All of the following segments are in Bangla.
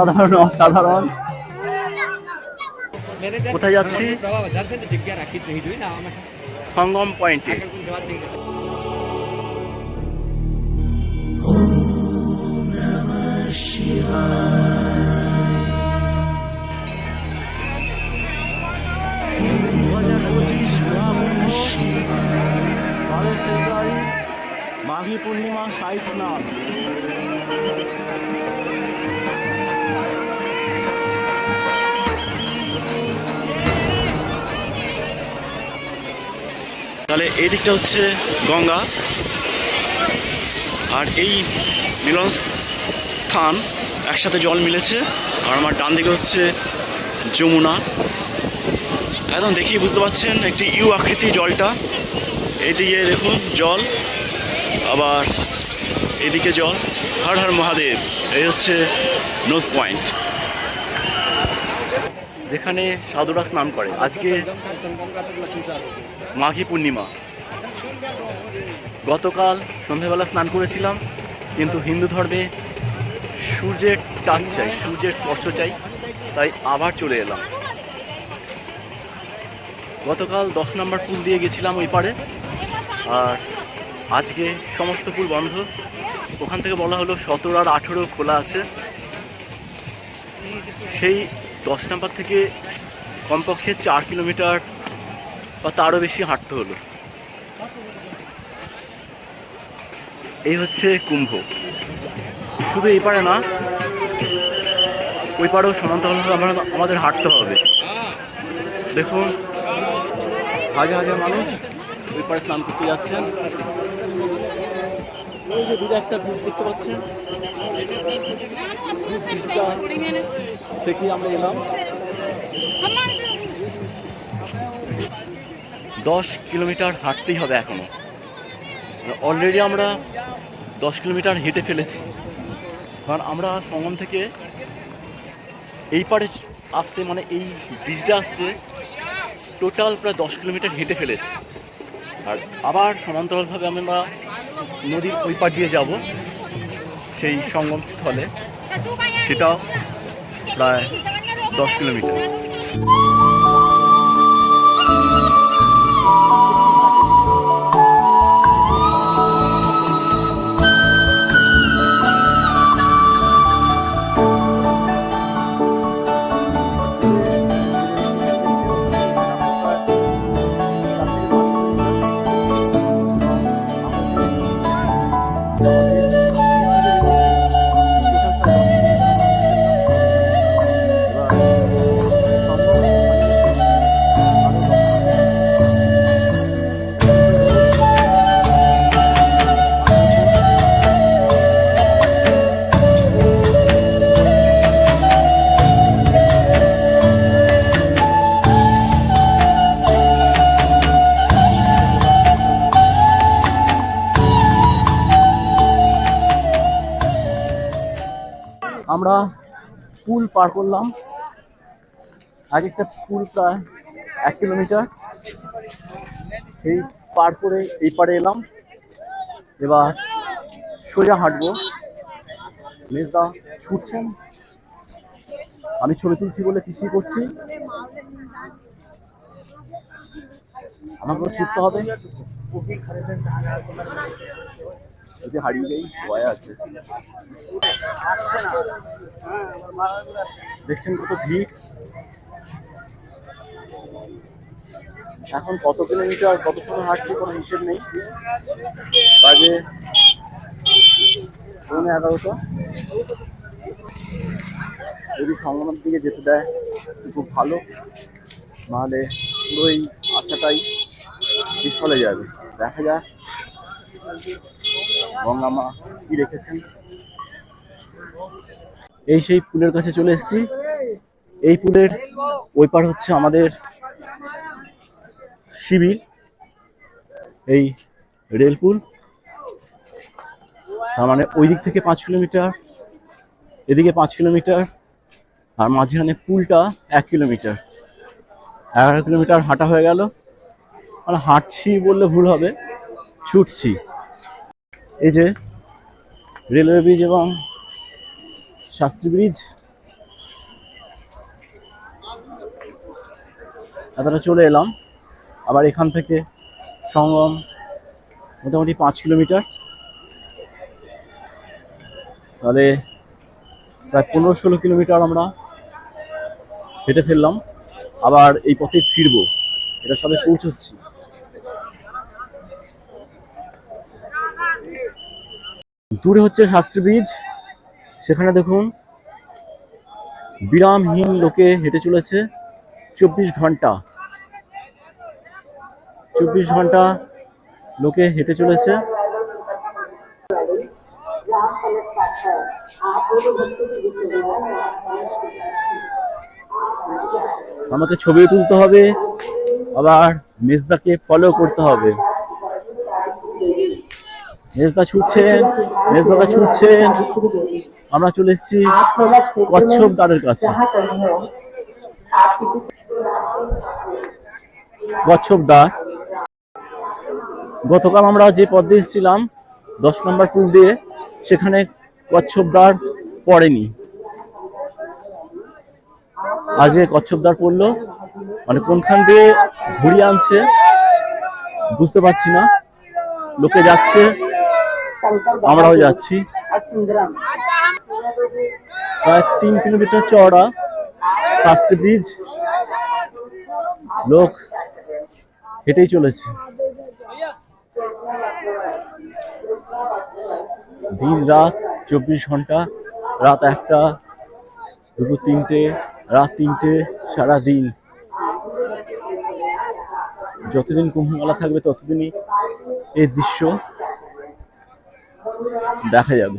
অসাধারণ অসাধারণ। কোথায় যাচ্ছি? সঙ্গম পয়েন্টে মাঘী তাহলে এই দিকটা হচ্ছে গঙ্গা। আর এই মিলন স্থান একসাথে জল মিলেছে। আর আমার ডান দিকে হচ্ছে যমুনা। একদম দেখি বুঝতে পারছেন একটি ইউ আকৃতি জলটা। এইদিকে দেখুন জল, আবার এদিকে জল। হর হর মহাদেব, এই হচ্ছে নোজ পয়েন্ট। যেখানে সাধুরা স্নান করে। আজকে মাঘী পূর্ণিমা। গতকাল সন্ধ্যাবেলা স্নান করেছিলাম, কিন্তু হিন্দু ধর্মে সূর্যের টাচ চাই, সূর্যের স্পর্শ চাই, তাই আবার চলে এলাম। গতকাল দশ নম্বর পুল দিয়ে গেছিলাম ওই পারে আর আজকে সমস্ত পুল বন্ধ। ওখান থেকে বলা হলো সতেরো আর আঠেরো খোলা আছে। সেই দশ নাম্বার থেকে কমপক্ষে চার কিলোমিটার বা তারও বেশি হাঁটতে হলো। এই হচ্ছে কুম্ভ। শুধু এই পারে না, ওই পারেও সমান্তরালভাবে আমরা আমাদের হাঁটতে হবে। দেখুন, হাজার হাজার মানুষ ওই পারে স্নান করতে যাচ্ছেন। ওই যে দূরে একটা ব্রিজ দেখতে পাচ্ছেন। থেকে আমরা এলাম। দশ কিলোমিটার হাঁটতেই হবে এখনও। অলরেডি আমরা দশ কিলোমিটার হেঁটে ফেলেছি। কারণ আমরা সঙ্গম থেকে এই পারে আসতে মানে এই ব্রিজটা আসতে টোটাল প্রায় দশ কিলোমিটার হেঁটে ফেলেছি। আর আবার সমান্তরালভাবে আমরা নদীর ওই পার দিয়ে যাব, সেই সঙ্গম স্থলে সেটাও প্রায় দশ কিলোমিটার। আমরা পুল পার করলাম। আগে একটা পুল প্রায় এক কিলোমিটার। সেই পার করে এই পারে এলাম। এবার সোজা হাঁটবো। মেজদা ছুটছেন। আমি ছবি তুলছি বলে পিছিয়ে করছি। আমাকে ছুটতে হবে। যদি হারিয়ে যাই ভয় আছে। দেখছেন কত ভিড়। এখন কত কিলোমিটার, কত সময় হাঁটছি কোনো হিসেব নেই। বাজে পৌনে এগারোটা। যদি সংগ্রামের দিকে যেতে দেয় খুব ভালো। নাহলে পুরো এই আশাটাই বিফলে যাবে। দেখা যাক। গঙ্গা মা কি রেখেছেন? এই সেই পুলের কাছে চলে এসেছি। এই পুলের ওই পার হচ্ছে আমাদের শিবির। এই রেল পুল। তার মানে ওই দিক থেকে পাঁচ কিলোমিটার, এদিকে পাঁচ কিলোমিটার, আর মাঝখানে পুলটা এক কিলোমিটার। এগারো কিলোমিটার হাঁটা হয়ে গেল। মানে হাঁটছি বললে ভুল হবে, ছুটছি। এই যে রেলওয়ে ব্রিজ এবং শাস্ত্রী ব্রিজ। এতটা চলে এলাম। আবার এখান থেকে সঙ্গম মোটামুটি পাঁচ কিলোমিটার। তাহলে প্রায় পনেরো ষোলো কিলোমিটার আমরা হেঁটে ফেললাম। আবার এই পথে ফিরবো। এটা সবে পৌঁছচ্ছি। দূরে হচ্ছে শাস্ত্রী ব্রিজ। সেখানে দেখুন বিরামহীন লোকে হেঁটে চলেছে। চব্বিশ ঘণ্টা। চব্বিশ ঘণ্টা লোকে হেঁটে চলেছে। আমাকে ছবি তুলতে হবে। আবার মেজদাকে ফলো করতে হবে। মেজদা ছুটছেন মেজদাদা ছুটছেন। আমরা চলে এসেছি কচ্ছপ দ্বারের কাছে। কচ্ছপ দ্বার। গতকাল আমরা যে পথ দিয়ে এসেছিলাম, দশ নম্বর পুল দিয়ে, সেখানে কচ্ছপ দ্বার পড়েনি। আজকে কচ্ছপ দ্বার পড়ল। মানে কোনখান দিয়ে ঘুরিয়ে আনছে, বুঝতে পারছি না। লোকে যাচ্ছে। আমরাও যাচ্ছি। প্রায় তিন কিলোমিটার চওড়া শাস্ত্রী ব্রিজ। লোক হেঁটেই চলেছে। দিন রাত চব্বিশ ঘণ্টা রাত একটা দুপুর তিনটে রাত তিনটে সারা দিন। যতদিন কুম্ভমেলা থাকবে ততদিনই এই দৃশ্য দেখা যাবে।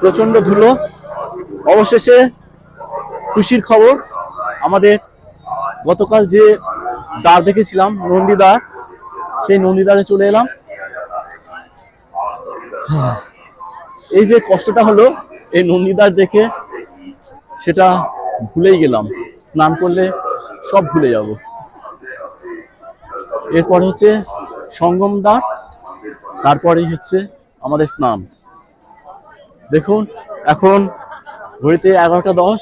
প্রচণ্ড ধুলো। অবশেষে খুশির খবর, আমাদের গতকাল যে দ্বার দেখেছিলাম নন্দীদ্বার সেই নন্দীদ্বারে চলে এলাম। এই যে কষ্টটা হলো, এই নন্দীদ্বার দেখে সেটা ভুলেই গেলাম। স্নান করলে সব ভুলে যাব। এরপর হচ্ছে সঙ্গম দ্বার তারপরেই হচ্ছে আমাদের স্নান। দেখুন, এখন ঘড়িতে এগারোটা দশ।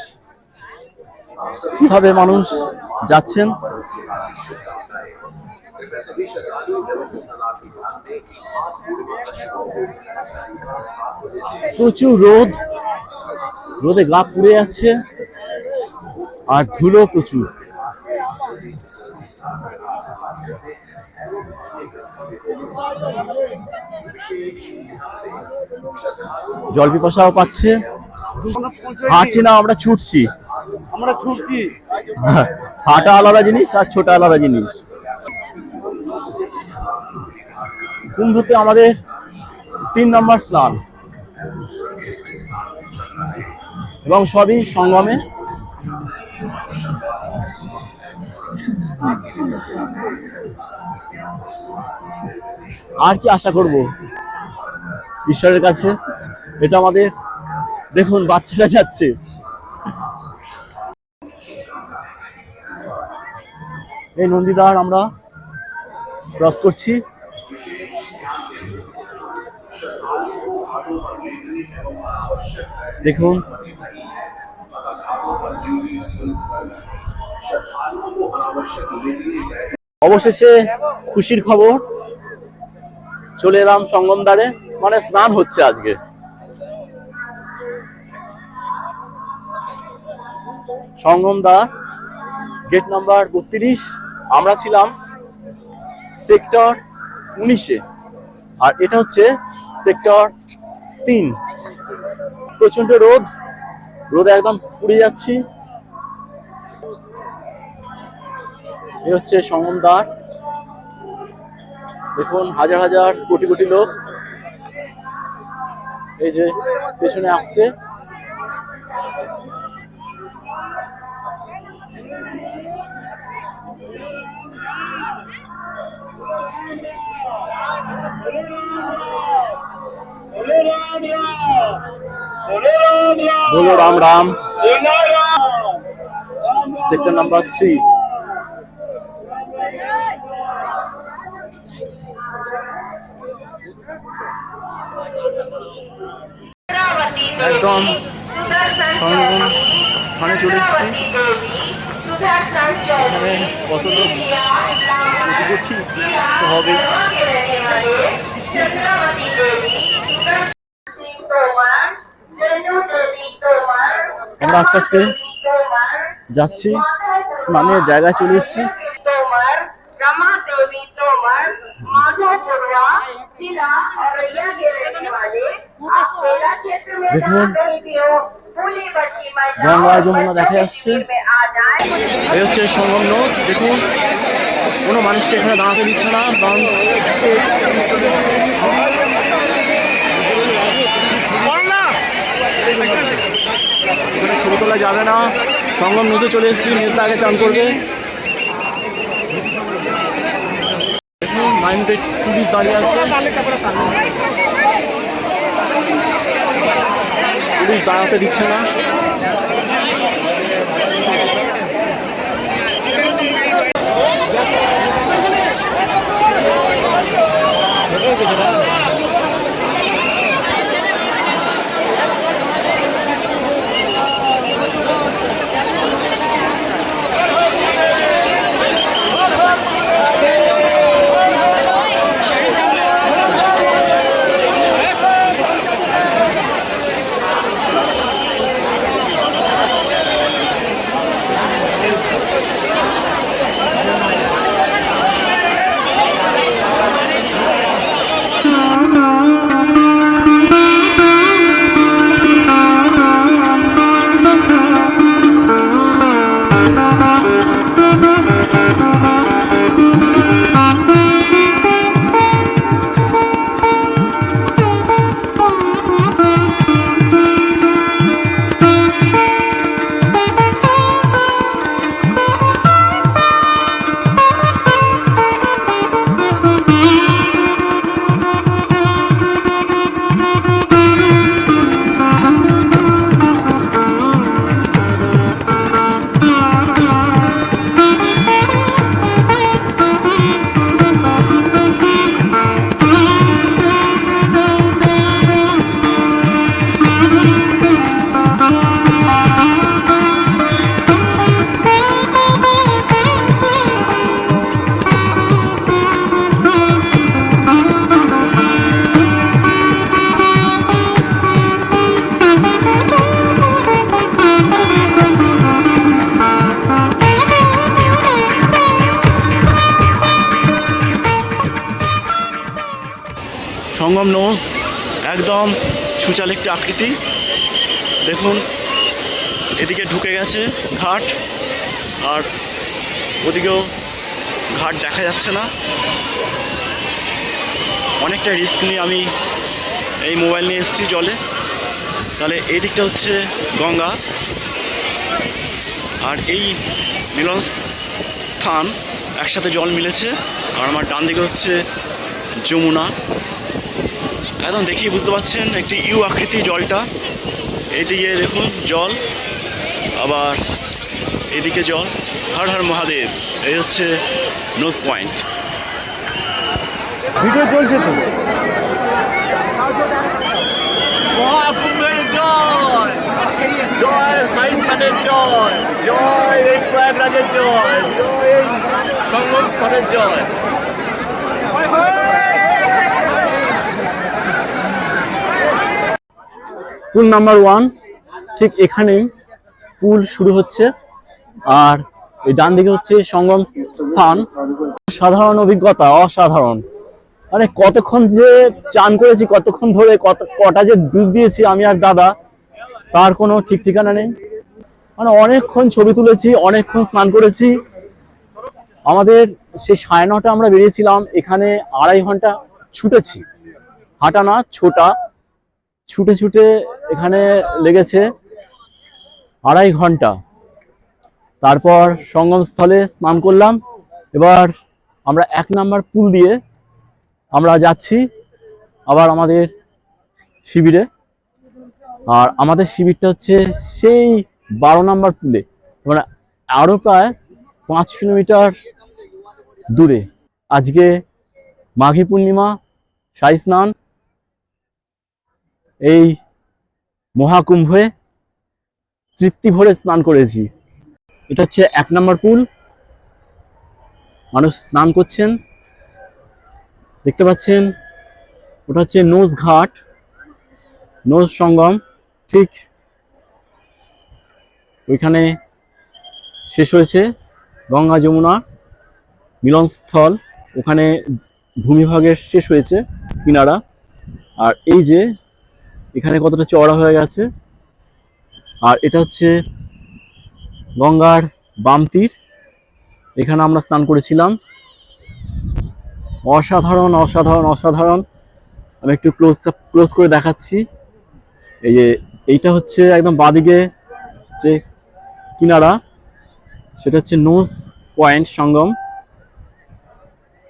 কীভাবে মানুষ যাচ্ছেন? প্রচুর রোদ। রোদে গা পুড়ে যাচ্ছে আর ধুলো প্রচুর। জল পিপাসাও পাচ্ছে। হাঁটছি না আমরা ছুটছি। আমরা ছুটছি। হাঁটা আলাদা জিনিস আর ছোটা আলাদা জিনিস। কুম্ভতে আমাদের তিন নম্বর স্নান এবং সবই সঙ্গমে। আর কি আশা করব? ঈশ্বরের কাছে। এটা আমাদের, দেখুন, বাচ্চাটা যাচ্ছে। এই নন্দীদার আমরা ক্রস করছি। দেখুন। অবশেষে খুশির খবর। চলে এলাম সঙ্গমদারে মানে স্নান হচ্ছে আজকে। সঙ্গমদার গেট নাম্বার বত্রিশ। আমরা ছিলাম সেক্টর উনিশে। আর এটা হচ্ছে সেক্টর তিন। প্রচণ্ড রোদ। রোদে একদম পুড়ে যাচ্ছি। এ হচ্ছে সঙ্গমদার দেখুন, হাজার হাজার, কোটি কোটি লোক এই যে পেছনে আসছে। বলো Ram Ram. Sector number three একদম সঙ্গম স্থানে চলে এসেছি। এখানে কত লোক ঠিক তো আমরা আস্তে আস্তে যাচ্ছি। স্নানের জায়গায় চলে এসেছি। দেখুন গঙ্গা যমুনা দেখা যাচ্ছে। এই হচ্ছে সঙ্গম নদ দেখুন, কোনো মানুষকে এখানে দাঁড়াতে দিচ্ছে না দাঁড়াতে যাবে না? সঙ্গম নদে চলে এসেছি মেজদা আগে চান করবে। মাইন্ডে পুলিশ দাঁড়িয়ে আছে। পুলিশ দাঁড়াতে দিচ্ছে না। সঙ্গম ছুচাল একটি আকৃতি। দেখুন, এদিকে ঢুকে গেছে ঘাট, আর ওদিকেও ঘাট দেখা যাচ্ছে না। অনেকটা রিস্ক নিয়ে আমি এই মোবাইল নিয়ে এসেছি জলে। তাহলে এই দিকটা হচ্ছে গঙ্গা। আর এই মিলন স্থান একসাথে জল মিলেছে। আর আমার ডান দিকে হচ্ছে যমুনা। একদম দেখেই বুঝতে পারছেন একটি ইউ আকৃতি জলটা। এদিকে দেখুন জল। আবার এদিকে জল। হর হর মহাদেব এই হচ্ছে নোজ পয়েন্ট। ভিডিও চলছে তো? জয় জয় সাইন্স ম্যানের জয় জয় এই প্রয়াগরাজের জয় জয় এই স্থলের জয়। পুল নাম্বার ওয়ান, ঠিক এখানেই পুল শুরু হচ্ছে। আর এই ডান দিকে হচ্ছে সঙ্গম স্থান। সাধারণ অভিজ্ঞতা, অসাধারণ। মানে কতক্ষণ যে চান করেছি, কতক্ষণ ধরে, কত কটা যে ডুব দিয়েছি আমি আর দাদা, তার কোনো ঠিক ঠিকানা নেই। মানে অনেকক্ষণ ছবি তুলেছি, অনেকক্ষণ স্নান করেছি। আমাদের সেই সাড়ে নটা আমরা বেরিয়েছিলাম, এখানে আড়াই ঘণ্টা ছুটেছি। হাঁটা না, ছোটা। ছুটে ছুটে এখানে লেগেছে আড়াই ঘণ্টা। তারপর সঙ্গমস্থলে স্নান করলাম। এবার আমরা এক নাম্বার পুল দিয়ে আমরা যাচ্ছি আবার আমাদের শিবিরে। আর আমাদের শিবিরটা হচ্ছে সেই বারো নাম্বার পুলে। মানে আরও প্রায় পাঁচ কিলোমিটার দূরে। আজকে মাঘী পূর্ণিমা, সাই স্নান এই মহাকুম্ভে তৃপ্তি ভরে স্নান করেছি। এটা হচ্ছে এক নম্বর পুল। মানুষ স্নান করছেন। দেখতে পাচ্ছেন, ওটা হচ্ছে নোজ ঘাট, নোজ সঙ্গম। ঠিক ওইখানে শেষ হয়েছে গঙ্গা যমুনা মিলনস্থল। ওখানে ভূমিভাগের শেষ হয়েছে কিনারা। আর এই যে এখানে কতটা চওড়া হয়ে গেছে? আর এটা হচ্ছে গঙ্গার বাম তীর। এখানে আমরা স্নান করেছিলাম। অসাধারণ অসাধারণ অসাধারণ। আমি একটু ক্লোজ ক্লোজ করে দেখাচ্ছি। এই যে, এইটা হচ্ছে একদম বাদিকে যে কিনারা, সেটা হচ্ছে নোস পয়েন্ট সঙ্গম।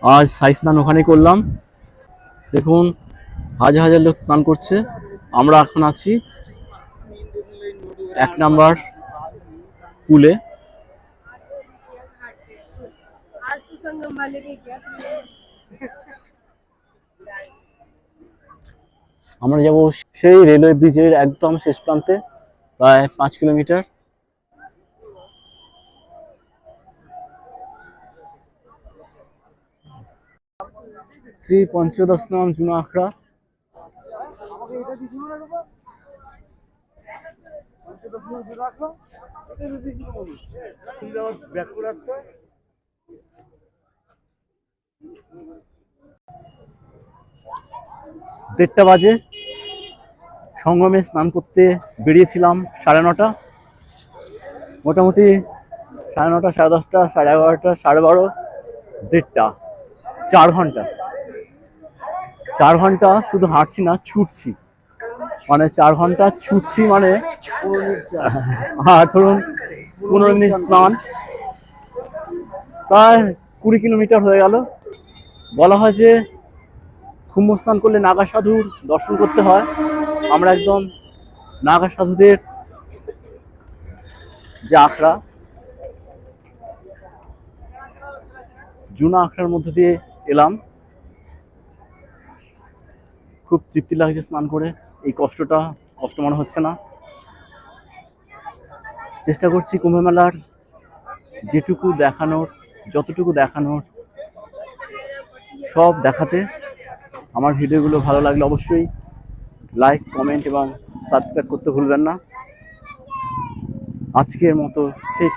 আজ সাই স্নান ওখানে করলাম। দেখুন, হাজার হাজার লোক স্নান করছে। আমরা এখন আছি এক নাম্বার পুলে। আমরা যাব সেই রেলওয়ে ব্রিজের একদম শেষ প্রান্তে, প্রায় পাঁচ কিলোমিটার। শ্রী পঞ্চদশ নাম জুনা আখড়া দেড়টা বাজে। সঙ্গমে স্নান করতে বেরিয়েছিলাম সাড়ে নটা। মোটামুটি সাড়ে নটা, সাড়ে দশটা, সাড়ে এগারোটা, সাড়ে বারো, দেড়টা, চার ঘণ্টা। চার ঘণ্টা শুধু হাঁটছি না, ছুটছি। মানে চার ঘণ্টা ছুটছি মানে। হ্যাঁ ধরুন পনেরো মিনিট স্নান। প্রায় কুড়ি কিলোমিটার হয়ে গেল। বলা হয় যে কুম্ভ স্নান করলে নাগা সাধুর দর্শন করতে হয়। আমরা একদম নাগা সাধুদের যে আখড়া, জুনা আখড়ার মধ্যে দিয়ে এলাম। খুব তৃপ্তি লাগছে স্নান করে। কষ্টটা কষ্ট মনে হচ্ছে না। চেষ্টা করছি কুম্ভ মেলার যেটুকু দেখানোর, যতটুকু দেখানোর, সব দেখাতে। আমার ভিডিওগুলো ভালো লাগলে অবশ্যই লাইক কমেন্ট এবং সাবস্ক্রাইব করতে ভুলবেন না। আজকের মতো ঠিক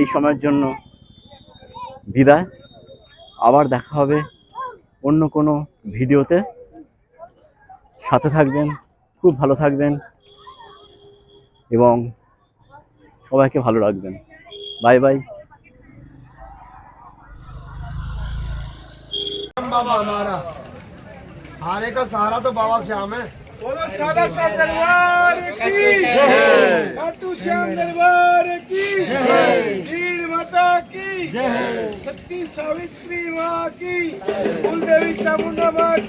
এই সময়ের জন্য বিদায়। আবার দেখা হবে অন্য কোনো ভিডিওতে। সাথে থাকবেন খুব ভালো থাকবেন এবং সবাইকে ভালো রাখবেন বাই বাই बाबा हमारा हारे का सहारा तो बाबा श्याम है बोलो सादा सा दरबार की खाटू श्याम दरबार की भीड़ माता की सती सावित्री माँ की कुलदेवी चामुंडा माँ की